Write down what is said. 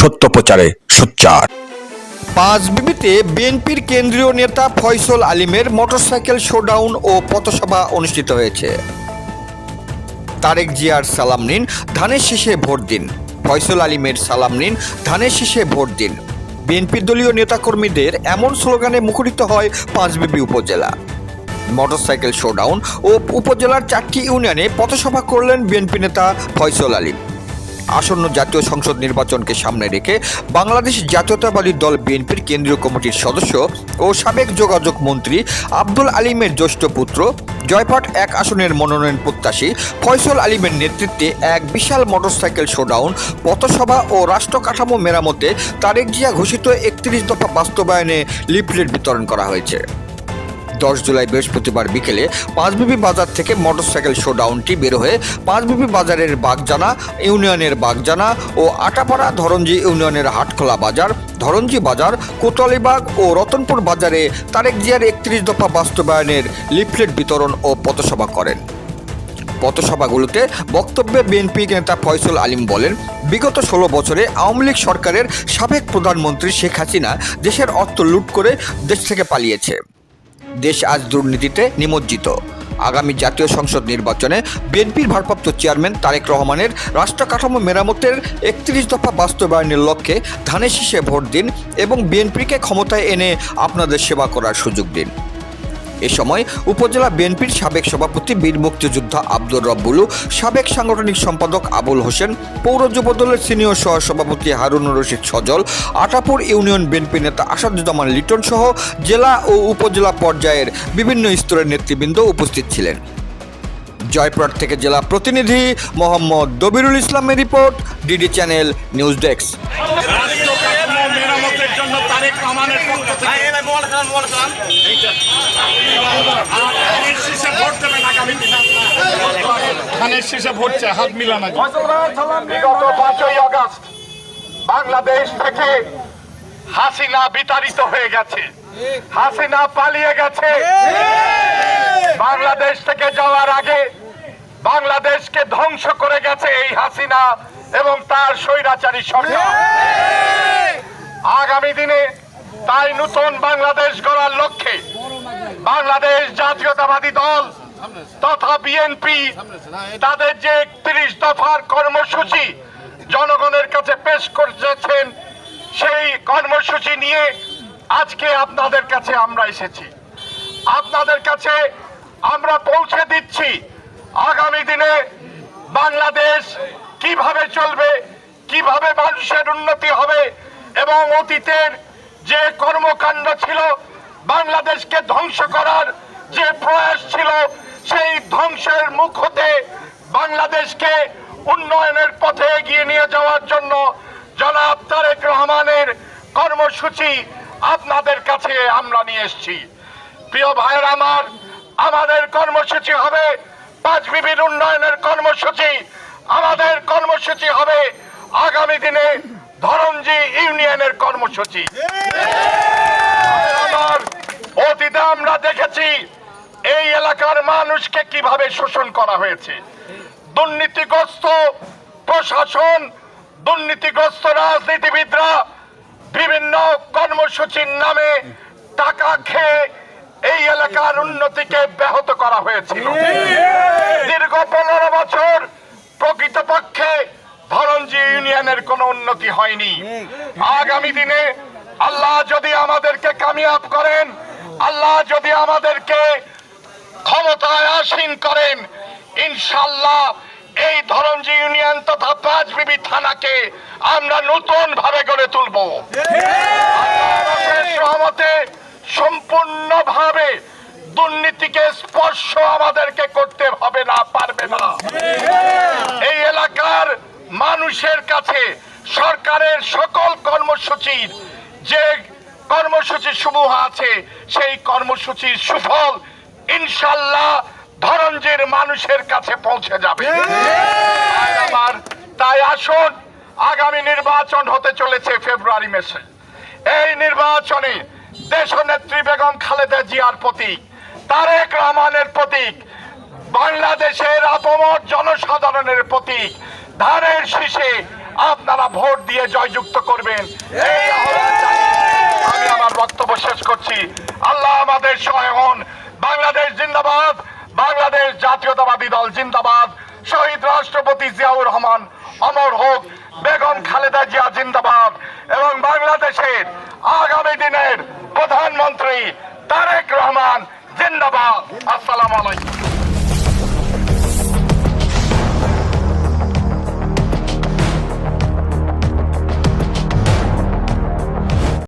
সত্য প্রচারে সোচ্চার। পাঁচ বিবিতে বিএনপির কেন্দ্রীয় নেতা ফয়সল আলিমের মোটরসাইকেল শোডাউন ও পথসভা অনুষ্ঠিত হয়েছে। তারেক জিয়ার সালাম নিন, ধানের শীষে ভোট দিন। ফয়সল আলিমের সালাম নিন, ধানের শীষে ভোট দিন। বিএনপি দলীয় নেতাকর্মীদের এমন স্লোগানে মুখরিত হয় পাঁচবিবি উপজেলা। মোটরসাইকেল শোডাউন ও উপজেলার চারটি ইউনিয়নে পথসভা করলেন বিএনপি নেতা ফয়সল আলিম। আসন্ন জাতীয় সংসদ নির্বাচনকে সামনে রেখে বাংলাদেশ জাতীয়তাবাদী দল বিএনপির কেন্দ্রীয় কমিটির সদস্য ও সাবেক যোগাযোগ মন্ত্রী আব্দুল আলিমের জ্যেষ্ঠ পুত্র জয়পাট এক আসনের মনোনয়ন প্রত্যাশী ফয়সল আলিমের নেতৃত্বে এক বিশাল মোটরসাইকেল শোডাউন, পথসভা ও রাষ্ট্র কাঠামো মেরামতে তারেক জিয়া ঘোষিত একত্রিশ দফা বাস্তবায়নে লিফলেট বিতরণ করা হয়েছে। দশ জুলাই বৃহস্পতিবার বিকেলে পাঁচবিবি বাজার থেকে মোটরসাইকেল শোডাউনটি বের হয়ে পাঁচবিবি বাজারের বাগজানা, ইউনিয়নের বাগজানা ও আটাপাড়া ধরঞ্জি ইউনিয়নের হাটখোলা বাজার ধরঞ্জি বাজার কোতলিবাগ ও রতনপুর বাজারে তারেক জিয়ার একত্রিশ দফা বাস্তবায়নের লিফলেট বিতরণ ও পথসভা করেন। পথসভাগুলোতে বক্তব্যে বিএনপি নেতা ফয়সল আলিম বলেন, বিগত ষোলো বছরে আওয়ামী লীগ সরকারের সাবেক প্রধানমন্ত্রী শেখ হাসিনা দেশের অর্থ লুট করে দেশ থেকে পালিয়েছে। দেশ আজ দুর্নীতিতে নিমজ্জিত। আগামী জাতীয় সংসদ নির্বাচনে বিএনপির ভারপ্রাপ্ত চেয়ারম্যান তারেক রহমানের রাষ্ট্র কাঠামো মেরামতের একত্রিশ দফা বাস্তবায়নের লক্ষ্যে ধানে শীষে ভোট দিন এবং বিএনপিকে ক্ষমতায় এনে আপনাদের সেবা করার সুযোগ দিন। এ সময় উপজেলা বিএনপির সাবেক সভাপতি বীর মুক্তিযোদ্ধা আব্দুর রব্বুলু, সাবেক সাংগঠনিক সম্পাদক আবুল হোসেন, পৌর যুবদলের সিনিয়র সহ সভাপতি হারুনুর রশিদ সজল, আটাপুর ইউনিয়ন বিএনপি নেতা আসাদুজ্জামান লিটন সহ জেলা ও উপজেলা পর্যায়ের বিভিন্ন স্তরের নেতৃবৃন্দ উপস্থিত ছিলেন। জয়পুরহাট থেকে জেলা প্রতিনিধি মোহাম্মদ দবিরুল ইসলামের report, DD channel news desk. Bangladesh থেকে হাসিনা বিতাড়িত হয়ে গেছে। হাসিনা পালিয়ে গেছে। বাংলাদেশ থেকে যাওয়ার আগে বাংলাদেশকে ধ্বংস করে গেছে এই হাসিনা এবং তার স্বৈরাচারী সরকার। আগামী দিনে তাই নতুন বাংলাদেশ গড়ার লক্ষ্যে বাংলাদেশ জাতীয়তাবাদী দল তথা বিএনপি তাদের যে একত্রিশ দফার কর্মসূচি জনগণের কাছে পেশ করেছেন, সেই কর্মসূচি নিয়ে আজকে আপনাদের কাছে আমরা এসেছি। আপনাদের কাছে আমরা পৌঁছে দিচ্ছি আগামী দিনে বাংলাদেশ কীভাবে চলবে, কীভাবে মানুষের উন্নতি হবে এবং অতীতের যে কর্মকাণ্ড ছিল বাংলাদেশকে ধ্বংস করার যে প্রয়াস ছিল, সেই ধ্বংসের মুখ হতে বাংলাদেশকে উন্নয়নের পথে এগিয়ে নিয়ে যাওয়ার জন্য জনাব তারেক রহমানের কর্মসূচি আপনাদের কাছে আমরা নিয়ে এসেছি। প্রিয় ভাইয়ের আমার, আমাদের কর্মসূচি হবে পাঁচ বিবির উন্নয়নের কর্মসূচি। আমাদের কর্মসূচি হবে আগামী দিনে ধরঞ্জি ইউনিয়নের কর্মসূচি। আমার অতীতে আমরা দেখেছি এই এলাকার মানুষকে কীভাবে শোষণ করা হয়েছে। দুর্নীতিগ্রস্ত প্রশাসন দুর্নীতিগ্রস্ত রাজনীতিবিদরা বিভিন্ন কর্মসূচির নামে টাকা খেয়ে এই এলাকার উন্নতিকে ব্যাহত করা হয়েছিল দীর্ঘ পনেরো বছর প্রকৃতপক্ষে ধরঞ্জি ইউনিয়নের কোনো উন্নতি হয়নি। আগামী দিনে আল্লাহ যদি আমাদেরকে কামিয়াব করেন আল্লাহ যদি আমাদেরকে ক্ষমতায় আসীন করেন ইনশাল্লাহ এই ধরঞ্জি ইউনিয়ন তথা পাঁচবিবি থানাকে আমরা নতুন ভাবে গড়ে তুলব। সহমতে সম্পূর্ণভাবে দুর্নীতিকে স্পর্শ আমাদেরকে করতে হবে না পারবে না। এই এলাকার মানুষের কাছে সরকারের সকল কর্মসূচির যে কর্মসূচি সমূহ আছে সেই কর্মসূচির সুফল ইনশাল্লাহ ধরঞ্জের মানুষের কাছে পৌঁছে যাবে। আমার তাই আসুন আগামী নির্বাচন হতে চলেছে ফেব্রুয়ারি মাসে। এই নির্বাচনে দেশনেত্রী বেগম খালেদা জিয়ার প্রতীক তারেক রহমানের প্রতীক বাংলাদেশের আপমর জনসাধারণের প্রতীক ধানের শীষে আপনারা ভোট দিয়ে জয়যুক্ত করবেন। আমি আমার বক্তব্য শেষ করছি। আল্লাহ আমাদের সহায় হন। বাংলাদেশ জিন্দাবাদ। বাংলাদেশ জাতীয়তাবাদী দল জিন্দাবাদ। শহীদ রাষ্ট্রপতি জিয়াউর রহমান, অমর হোক, বেগম খালেদা জিয়া জিন্দাবাদ এবং বাংলাদেশের আগামী দিনের প্রধানমন্ত্রী তারেক রহমান জিন্দাবাদ। আসসালাম আলাইকুম।